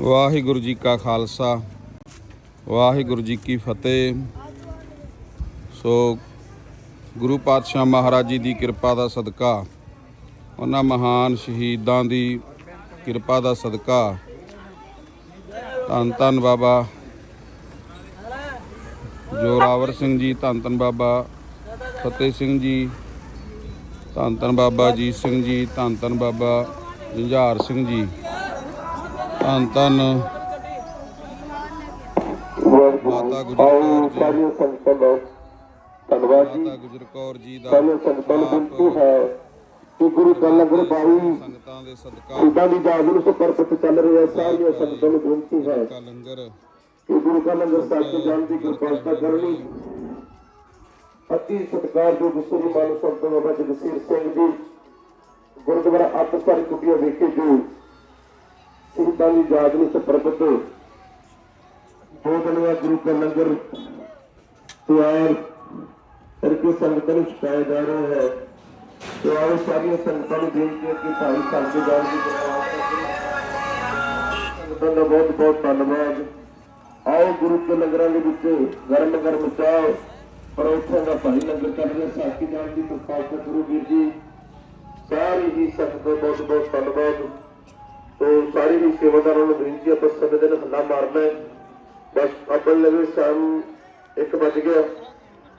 ਵਾਹਿਗੁਰੂ ਜੀ ਕਾ ਖਾਲਸਾ, ਵਾਹਿਗੁਰੂ ਜੀ ਕੀ ਫਤਿਹ। ਸੋ ਗੁਰੂ ਪਾਤਸ਼ਾਹ ਮਹਾਰਾਜ ਜੀ ਦੀ ਕਿਰਪਾ ਦਾ ਸਦਕਾ, ਉਹਨਾਂ ਮਹਾਨ ਸ਼ਹੀਦਾਂ ਦੀ ਕਿਰਪਾ ਦਾ ਸਦਕਾ। ਧੰਨ ਧੰਨ ਬਾਬਾ ਜੋਰਾਵਰ ਸਿੰਘ ਜੀ, ਧੰਨ ਧੰਨ ਬਾਬਾ ਫਤਿਹ ਸਿੰਘ ਜੀ, ਧੰਨ ਧੰਨ ਬਾਬਾ ਜੀਤ ਸਿੰਘ ਜੀ, ਧੰਨ ਧੰਨ ਬਾਬਾ ਜੁਝਾਰ ਸਿੰਘ ਜੀ। ਧੰਨ ਧੰਨ। ਮਾਤਾ ਗੁਜਰ ਆਓ ਕੌਰ ਜੀ। ਸਾਰੀਆਂ ਸੰਗਤਾਂ ਦਾ ਧੰਨਵਾਦ ਜੀ। ਮਾਤਾ ਗੁਜਰ ਕੌਰ ਜੀ ਦਾ ਸਾਰੀਆਂ ਸੰਗਤਾਂ ਨੂੰ ਬੇਨਤੀ ਆਪ ਹੈ ਕਿ ਗੁਰੂ ਕਾ ਲੰਗਰ ਬਾਈ ਸੰਗਤਾਂ ਦੇ ਸਦਕਾ ਖੁਦਾ ਦੀ ਦਾਤ ਨੂੰ ਸਮਰਪਿਤ ਚੱਲ ਰਿਹਾ ਸਾਰੀਆਂ ਸੰਗਤਾਂ ਨੂੰ ਬੇਨਤੀ ਹੈ ਕਾ ਲੰਗਰ। ਕਿ ਗੁਰੂ ਕਾ ਲੰਗਰ ਸੱਚ ਜਾਣ ਦੀ ਕਿਰਪਾਲਤਾ ਕਰਨੀ। ਅਤੀ ਸਤਿਕਾਰ ਜੋ ਗੁਸਰੀ ਮਾਨ ਸੰਤ ਬਾਬਾ ਜਗਸੀਰ ਸਿੰਘ ਜੀ ਗੁਰਦੁਆਰਾ ਅੰਮ੍ਰਿਤਸਰ ਕੁਟੀਆ ਵਿਖੇ ਜੋ ਸਿੰਘਾਂ ਦੀ ਯਾਦ ਨੂੰ ਸਮਰਪਿਤ ਦੋ ਦਿਨਾਂ ਗੁਰੂ ਕਾ ਲੰਗਰ ਤਿਆਰ ਕਰਕੇ ਸੰਗਤਾਂ ਨੂੰ ਛਕਾਇਆ ਜਾ ਰਿਹਾ ਹੈ। ਤੇ ਆਓ ਸਾਰੀਆਂ ਸੰਗਤਾਂ ਨੂੰ ਬੇਨਤੀ ਹੈ ਕਿ ਭਾਈ ਸਾਡੇ ਜਾਣ ਦੀ ਕਿਰਪਾਲਤਾ ਕਰੋ ਸੰਗਤਾਂ ਦਾ ਬਹੁਤ ਬਹੁਤ ਧੰਨਵਾਦ। ਆਓ ਗੁਰੂ ਕੇ ਲੰਗਰਾਂ ਦੇ ਵਿੱਚ ਗਰਮ ਗਰਮ ਚਾਹ ਪਰੌਠਿਆਂ ਦਾ ਭਾਈ ਲੰਗਰ ਚੱਲ ਰਿਹਾ ਸਾਥੀ ਜਾਣ ਦੀ ਕਿਰਪਾਲਤਾ ਕਰੋ ਵੀਰ ਜੀ। ਸਾਰੀ ਹੀ ਸੰਗਤ ਦਾ ਬਹੁਤ ਬਹੁਤ ਧੰਨਵਾਦ। ਤੋ ਸਾਰੀ ਹੀ ਸੇਵਾਦਾਰਾਂ ਨੂੰ ਬੇਨਤੀ ਆਪਾਂ ਸਮੇਂ ਦੇ ਨਾਲ ਹੱਲਾ ਮਾਰਨਾ ਹੈ। ਬਸ ਆਪਾਂ ਲਗੇ ਸ਼ਾਮ 1 ਵਜ ਗਿਆ।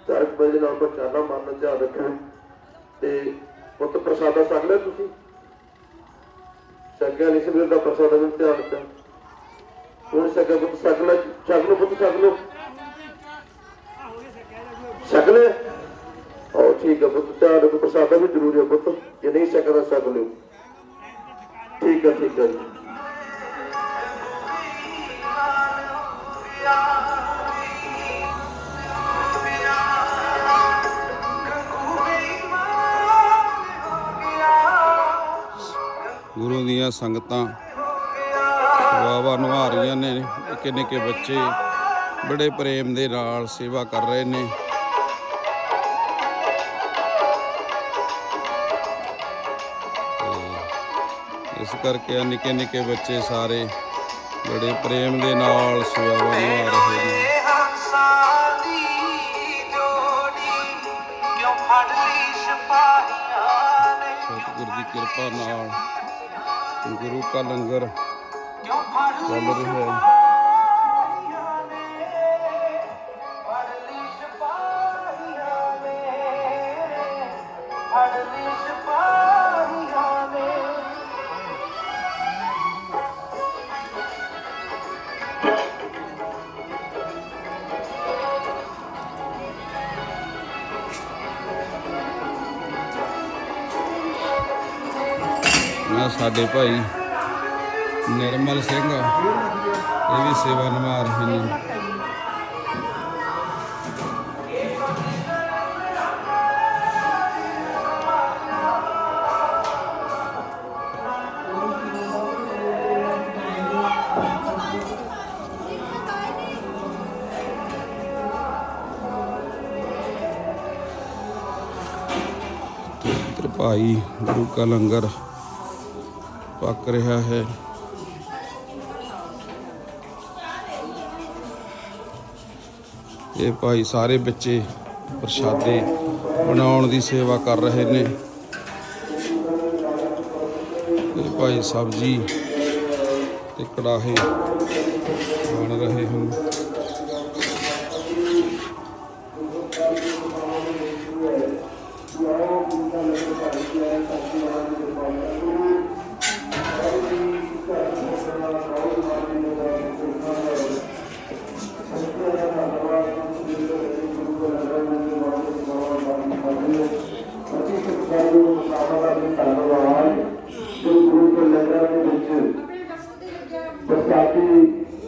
4 ਵਜੇ ਨਾਲ ਆਪਾਂ ਚਾਹਨਾ ਮਾਰਨਾ ਚਾਹ ਰੱਖੋ ਤੇ ਪੁੱਤ ਪ੍ਰਸਾਦਾ ਛਕ ਲਿਆ ਤੁਸੀਂ? ਛਕਿਆ ਨਹੀਂ ਸੀ ਦਾ ਪ੍ਰਸਾਦਾ ਵੀ ਧਿਆਨ ਦਿੱਤਾ ਹੁਣ ਛਕਿਆ ਪੁੱਤ, ਛਕ ਲੈ, ਛਕ ਲਓ ਪੁੱਤ, ਛਕ ਲਓ। ਛਕ ਲੈ ਉਹ ਠੀਕ ਹੈ ਪੁੱਤ, ਧਿਆਨ ਰੱਖੋ, ਪ੍ਰਸਾਦਾ ਵੀ ਜ਼ਰੂਰੀ ਹੈ ਪੁੱਤ। ਜੇ ਨਹੀਂ ਛਕਦਾ, ਛਕ ਲਿਓ। ਠੀਕ ਹੈ ਠੀਕ ਹੈ ਜੀ। ਗੁਰੂ ਦੀਆਂ ਸੰਗਤਾਂ ਵਾਵਾ ਨਿਭਾ ਰਹੀਆਂ ਨੇ ਨਿੱਕੇ ਨਿੱਕੇ ਬੱਚੇ ਬੜੇ ਪ੍ਰੇਮ ਦੇ ਨਾਲ ਸੇਵਾ ਕਰ ਰਹੇ ਨੇ। ਇਸ ਕਰਕੇ ਆ ਨਿੱਕੇ ਨਿੱਕੇ ਬੱਚੇ ਸਾਰੇ ਬੜੇ ਪ੍ਰੇਮ ਦੇ ਨਾਲ ਸੇਵਾ ਨਿਭਾ ਰਹੇ ਨੇ। ਸਤਿਗੁਰ ਦੀ ਕਿਰਪਾ ਨਾਲ ਗੁਰੂ ਕਾ ਲੰਗਰ ਕਿਉਂ ਫੜ ਲਈ ਚੱਲ ਰਿਹਾ ਹੈ। ਸਾਡੇ ਭਾਈ ਨਿਰਮਲ ਸਿੰਘ। ਇਹ ਵੀ ਸੇਵਾ ਨਿਭਾ ਰਹੇ ਨੇ। ਭਾਈ ਗੁਰੂ ਕਾ ਲੰਗਰ ਪੱਕ ਰਿਹਾ ਹੈ। ਇਹ ਭਾਈ ਸਾਰੇ ਬੱਚੇ ਪ੍ਰਸ਼ਾਦੇ ਬਣਾਉਣ ਦੀ ਸੇਵਾ ਕਰ ਰਹੇ ਨੇ। ਇਹ ਭਾਈ ਸਬਜੀ ਤੇ ਕੜਾਹੇ ਬਣ ਰਹੇ ਹਨ। जसं आपली